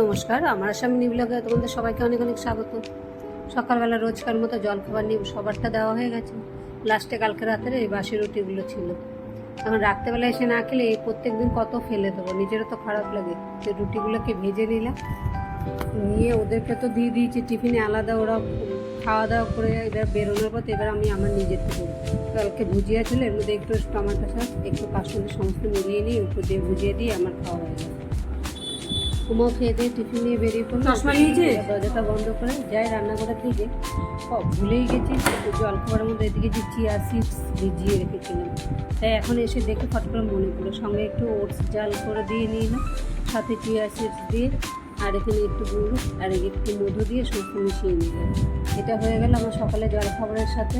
নমস্কার, আমার আসামি নিবলগে তোমাদের সবাইকে অনেক অনেক স্বাগত। সকালবেলা রোজকার মতো জল খাবার নিয়ে সবারটা দেওয়া হয়ে গেছে। লাস্টে কালকে রাতের এই বাসি রুটিগুলো ছিল। এখন রাত্রেবেলা এসে না খেলে এই প্রত্যেক দিন কত ফেলে দেবো, নিজেরও তো খারাপ লাগে। যে রুটিগুলোকে ভেজে নিলাম, নিয়ে ওদেরকে তো দিয়ে দিয়েছি টিফিনে আলাদা, ওরা খাওয়া দাওয়া করে এবার বেরোনোর পথে এবার আমি আমার নিজের থেকে কালকে ভুজিয়া ছিল, এর মধ্যে একটু টমেটো সস, একটু কাশ্মীরি সমস্ত মিলিয়ে নিয়ে উপর দিয়ে ভুজিয়ে দিয়ে আমার খাওয়া হয়ে গেছে। কুমো খেয়ে দিয়ে টিফিন নিয়ে বেরিয়ে পড়ল। চশমা নিয়েছে? দরজাটা বন্ধ করে যাই রান্না করে থেকে ভুলেই গেছি জল খাবারের মধ্যে এদিকে যে চিয়া সিডস ভিজিয়ে রেখেছিলাম। তাই এখন এসে দেখে ফট করে মনে পড়ল। সঙ্গে একটু ওটস জাল করে দিয়ে নিলাম সাথে চিয়া সিডস দিয়ে আর এখানে একটু গুঁড়ো আর একটু মধু দিয়ে সমস্ত মিশিয়ে নিলাম। এটা হয়ে গেল আমার সকালে জল খাবারের সাথে।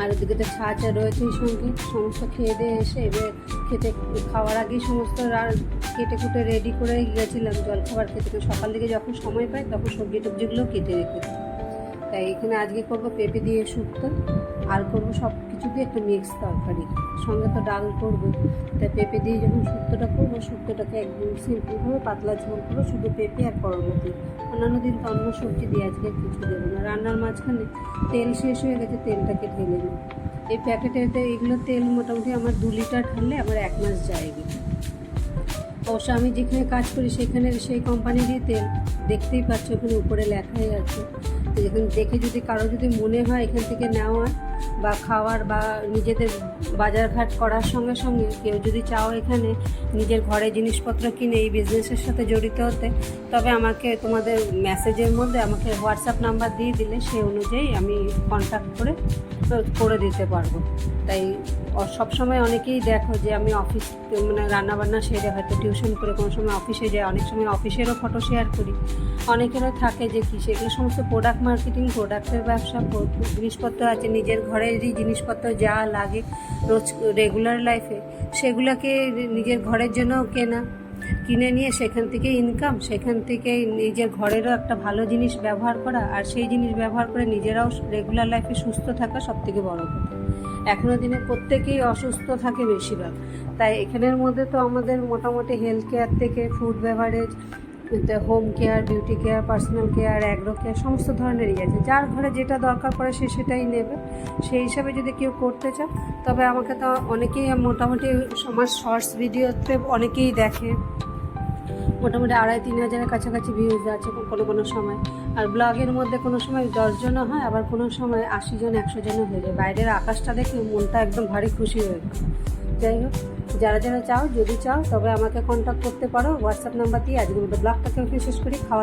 আর ওদিকে তো ছাঁচ রয়েছেই সঙ্গে। সমস্ত খেয়ে দিয়ে এসে এবার খেতে খাওয়ার আগেই সমস্ত কেটে কুটে রেডি করে গেছিলাম জল খাবার খেতে। তো সকাল দিকে যখন সময় পাই, তখন সবজি টবজিগুলো কেটে রেখে। তাই এখানে আজকে করব পেঁপে দিয়ে শুক্তো, আর করব সব কিছু দিয়ে একটা মিক্স তরকারি। সঙ্গে তো ডাল করব। তাই পেঁপে দিয়ে যখন শুক্তোটা করব, শুক্তোটাকে একদম সিম্পলভাবে পাতলা ঝোল করব শুধু পেঁপে আর দিয়ে অন্যান্য দিন তো অন্য সবজি দিয়ে আজকে কিছু দেবো না। রান্নার মাঝখানে তেল শেষ হয়ে গেছে, তেলটাকে ঢেলে নিই এই প্যাকেটেতে এগুলো তেল মোটামুটি আমার দু লিটার ঢাললে আমার এক মাস যায় এগুলো অবশ্য আমি যেখানে কাজ করি সেখানে সেই কোম্পানিরই তেল দেখতেই পাচ্ছ ওখানে উপরে লেখাই আছে। যেখানে দেখে যদি কারও যদি মনে হয় এখান থেকে নেওয়ার বা খাওয়ার বা নিজেদের বাজারঘাট করার সঙ্গে সঙ্গে কেউ যদি চাও এখানে নিজের ঘরে জিনিসপত্র কিনে এই বিজনেসের সাথে জড়িত হতে, তবে আমাকে তোমাদের মেসেজের মধ্যে আমাকে হোয়াটসঅ্যাপ নাম্বার দিয়ে দিলে সেই অনুযায়ী আমি কন্ট্যাক্ট করে করে দিতে পারব। তাই সবসময় অনেকেই দেখো যে আমি অফিস মানে রান্নাবান্না সেরে হয়তো টিউশন করে কোনো সময় অফিসে যাই অনেক সময় অফিসেরও ফটো শেয়ার করি। অনেকেরও থাকে যে কি সেগুলো সমস্ত প্রোডাক্ট মার্কেটিং প্রোডাক্টের ব্যবসা জিনিসপত্র আছে, নিজের ঘরেরই জিনিসপত্র যা লাগে রোজ রেগুলার লাইফে সেগুলোকে নিজের ঘরের জন্য কেনা, কিনে নিয়ে সেখান থেকে ইনকাম সেখান থেকে নিজের ঘরেরও একটা ভালো জিনিস ব্যবহার করা, আর সেই জিনিস ব্যবহার করে নিজেরাও রেগুলার লাইফে সুস্থ থাকা সব থেকে বড় কথা। এখনও দিনে প্রত্যেকেই অসুস্থ থাকে বেশিরভাগ। তাই এখানের মধ্যে তো আমাদের মোটামুটি হেলথ কেয়ার থেকে food beverage home care beauty care personal care agro care সমস্ত ধরনেরই আছে। যার ঘরে যেটা দরকার পড়ে সে সেটাই নেবে। সেই হিসাবে যদি কেউ করতে চাও তবে আমাকে তো অনেকেই মোটামুটি আমার শর্টস ভিডিওতে অনেকেই দেখে। মোটামুটি আড়াই তিন হাজারের কাছাকাছি ভিউজ আছে কোনো কোনো সময়। আর ব্লগের মধ্যে কোনো সময় দশজনও হয়, আবার কোনো সময় আশি জন, একশো জনও হয়ে যায়। বাইরের আকাশটা দেখে মনটা একদম ভারী খুশি হয়ে যায়। যাই হোক। যারা যারা চাও, যদি চাও, তবে আমাকে কন্ট্যাক্ট করতে পারো। হোয়াটসঅ্যাপ নাম্বার দিয়ে আজকের মতো ব্লগটাকে শেষ করি। খাওয়া